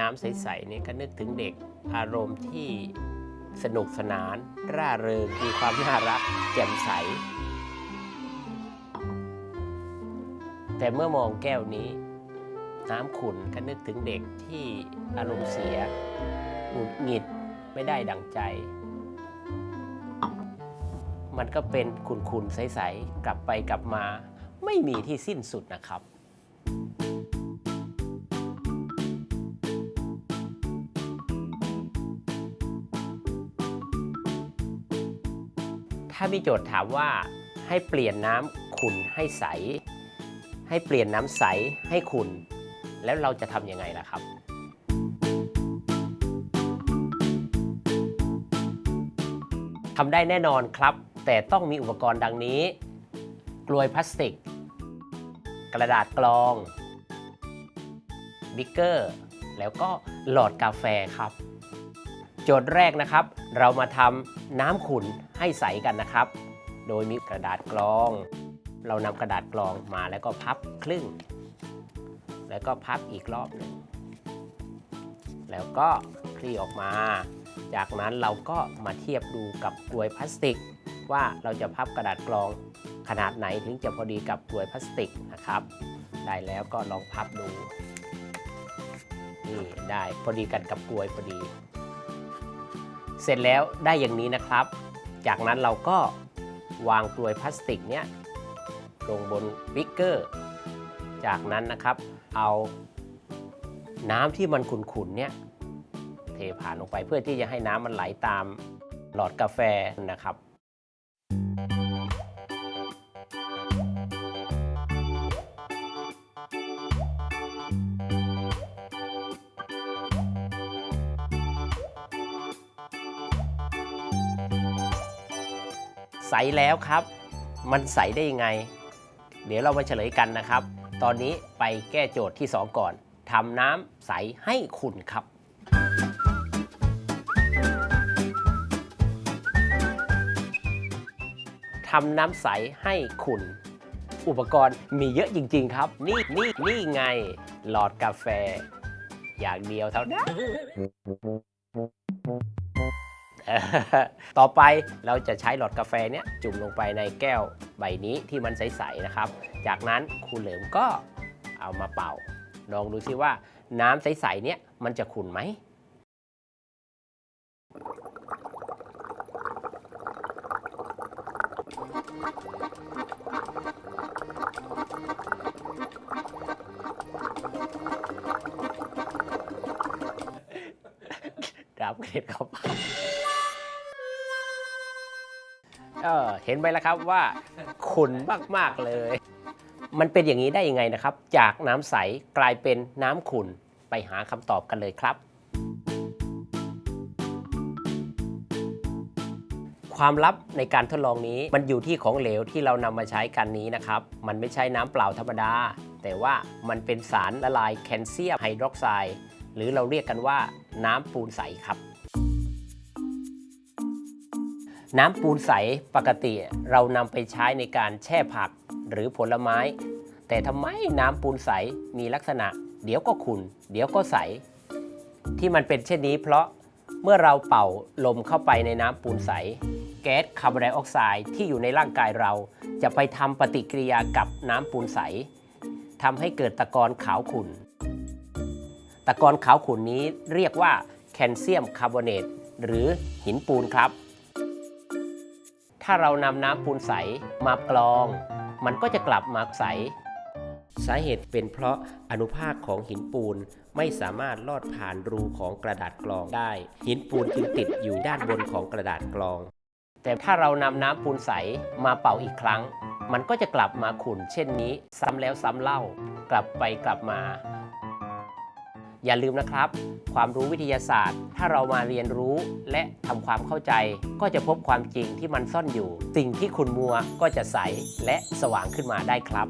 น้ำใสๆเนี่ยก็นึกถึงเด็กอารมณ์ที่สนุกสนาน ร่าเริงมีความน่ารักแจ่มใส แต่เมื่อมองแก้วนี้ น้ำขุ่นก็นึกถึงเด็กที่อารมณ์เสียหงุดหงิดไม่ได้ดังใจ มันก็เป็นขุ่นๆใสๆกลับไปกลับมาไม่มีที่สิ้นสุดนะครับ ถ้ามีโจทย์ถามว่าให้เปลี่ยนน้ำขุ่นให้ใส ให้เปลี่ยนน้ำใสให้ขุ่นแล้วเราจะทำยังไงล่ะครับทำได้แน่นอนครับ แต่ต้องมีอุปกรณ์ดังนี้ กลวยพลาสติก กระดาษกรอง บิ๊กเกอร์ แล้วก็หลอดกาแฟครับ โจทย์แรกนะครับ เรามาทำน้ำขุ่นให้ใสกันนะครับ โดยมีกระดาษกรอง เรานำกระดาษกรองมาแล้วก็พับครึ่ง แล้วก็พับอีกรอบหนึ่งแล้วก็คลี่ออกมา จากนั้นเราก็มาเทียบดูกับกลวยพลาสติก ว่าเราจะพับกระดาษกรองขนาดไหนถึงจะพอดีกับกลวยพลาสติกนะครับ ได้แล้วก็ลองพับดู นี่ได้พอดีกันกับกลวยพอดี เสร็จแล้วได้อย่างนี้นะครับ จากนั้นเราก็วางกลวยพลาสติกเนี้ยลงบนบิ๊กเกอร์ จากนั้นนะครับเอาน้ำที่มันขุ่นๆเนี่ยเทผ่านลงไปเพื่อที่จะให้น้ำมันไหลตามหลอดกาแฟนะครับ ใสแล้วครับ มันใสได้ยังไง เดี๋ยวเรามาเฉลยกันนะครับ ตอนนี้ไปแก้โจทย์ที่ 2 ก่อนทำน้ำใสให้ขุ่นครับทำน้ำใสให้ขุ่น อุปกรณ์มีเยอะจริง ๆ ครับ นี่นี่นี่ไง หลอดกาแฟ อย่างเดียวเท่านั้น ต่อไปเราจะใช้หลอดกาแฟเนี่ยจุ่มลงไปในแก้วใบนี้ที่มันใสๆนะครับ จากนั้นครูเหลิมก็เอามาเป่า ลองดูซิว่าน้ำใสๆเนี่ยมันจะขุ่นไหมรับเกรดเข้าไป เออเห็นไหมล่ะครับว่าขุ่นมากๆเลย มันเป็นอย่างนี้ได้ยังไงนะครับ จากน้ำใสกลายเป็นน้ำขุ่นไปหาคำตอบกันเลยครับ ความลับในการทดลองนี้มันอยู่ที่ของเหลวที่เรานำมาใช้กันนี้นะครับ มันไม่ใช่น้ำเปล่าธรรมดา แต่ว่ามันเป็นสารละลายแคลเซียมไฮดรอกไซด์หรือเราเรียกกันว่าน้ำปูนใสครับ น้ำปูนใสปกติเรานำไปใช้ในการแช่ผักหรือผลไม้ แต่ทำไมน้ำปูนใสมีลักษณะ เดี๋ยวก็ขุ่นเดี๋ยวก็ใส ที่มันเป็นเช่นนี้เพราะเมื่อเราเป่าลมเข้าไปในน้ำปูนใส แก๊สคาร์บอนไดออกไซด์ที่อยู่ในร่างกายเรา จะไปทำปฏิกิริยากับน้ำปูนใสทำให้เกิดตะกอนขาวขุ่นตะกอนขาวขุ่นนี้เรียกว่าแคลเซียมคาร์บอเนตหรือหินปูนครับ ถ้าเรานำน้ำปูนใสมากรอง มันก็จะกลับมาใส สาเหตุเป็นเพราะอนุภาคของหินปูนไม่สามารถลอดผ่านรูของกระดาษกรองได้ หินปูนจึงติดอยู่ด้านบนของกระดาษกรอง แต่ถ้าเรานำน้ำปูนใสมาเป่าอีกครั้ง มันก็จะกลับมาขุ่นเช่นนี้ ซ้ำแล้วซ้ำเล่ากลับไปกลับมา อย่าลืมนะครับ ความรู้วิทยาศาสตร์ ถ้าเรามาเรียนรู้และทำความเข้าใจ ก็จะพบความจริงที่มันซ่อนอยู่ สิ่งที่คุณมัวก็จะใสและสว่างขึ้นมาได้ครับ